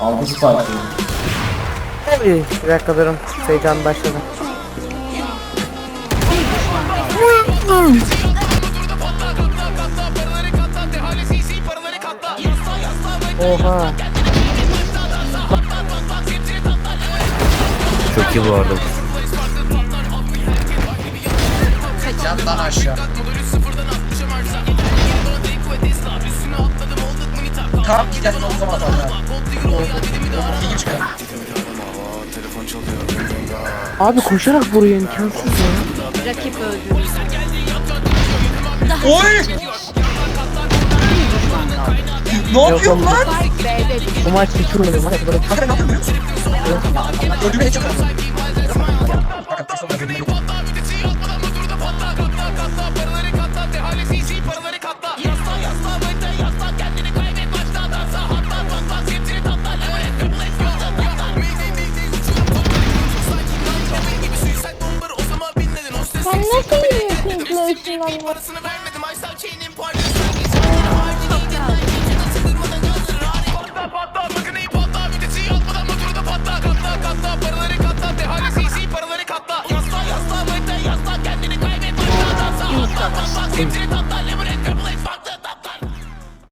Aldı spike'ı. İyi, bir dakika durun. Heyecan başladı. Oha. Çok iyi bu arada. Yat lan aşağı. Tamam gidelim o zaman çıkar. Abi koşarak vuruyor imkansız ya. Rakip öldü. Oy! Ne yapıyorsun lan? Spike B'de. Bu maç hiç vurmadım. Hadi böyle Kanka ne yapıyorsun? Öldürmeye çok lazım. Kanka tek sonra öldürmeye yok. Yürüyorsun Close'un İyi savaş.